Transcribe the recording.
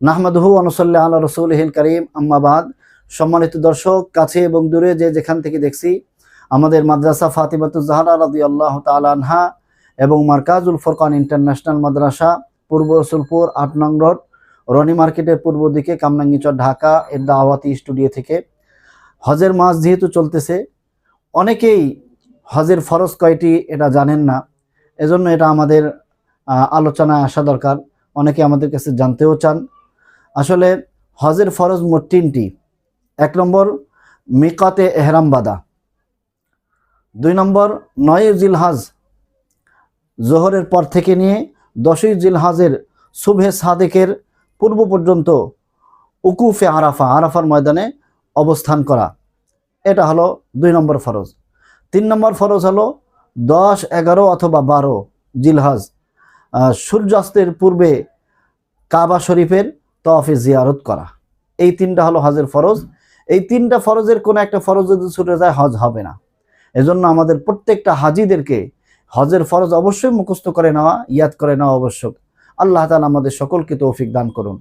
নাহমাদহু আনসল্লাহ আল্লাহ রসুলহিল করিম। আম্মাবাদ সম্মানিত দর্শক, কাছে এবং দূরে যে যেখান থেকে দেখছি, আমাদের মাদ্রাসা ফাতিমাতুজ জাহারা রাদি আল্লাহ আনহা এবং মার্কাজুল ফরকান ইন্টারন্যাশনাল মাদ্রাসা, পূর্ব রসুলপুর, আট নং রোড, রনি মার্কেটের পূর্ব দিকে, কামরাঙ্গিচর, ঢাকা, এর দাওয়াতি স্টুডিও থেকে। হজের মাস যেহেতু চলতেছে, অনেকেই হজের ফরজ কয়টি এটা জানেন না। এজন্য এটা আমাদের আলোচনায় আসা দরকার। অনেকে আমাদের কাছে জানতেও চান। আসলে হজের ফরজ মোট তিনটি। এক নম্বর, মিকাতে এহরাম বাদা। দুই নম্বর নয় জিলহাজ। জোহরের পর থেকে নিয়ে দশই জিলহাজের শুভে সাদেকের পূর্ব পর্যন্ত উকুফে আরাফা, আরাফার ময়দানে অবস্থান করা। এটা হলো দুই নম্বর ফরজ। তিন নম্বর ফরজ হলো দশ, এগারো অথবা বারো জিলহাজ। সূর্যাস্তের পূর্বে কাবা শরীফের তফে জিয়ারত করা। এই তিনটা হলো হজের ফরজ। এই তিনটা ফরজের কোনো একটা ফরজ যদি ছুটে যায়, হজ হবে না। এজন্য আমাদের প্রত্যেকটা হাজিদেরকে হজের ফরজ অবশ্যই মুখস্থ করে নেওয়া, ইয়াদ করে নেওয়া আবশ্যক। আল্লাহ তালা আমাদের সকলকে তৌফিক দান করুন।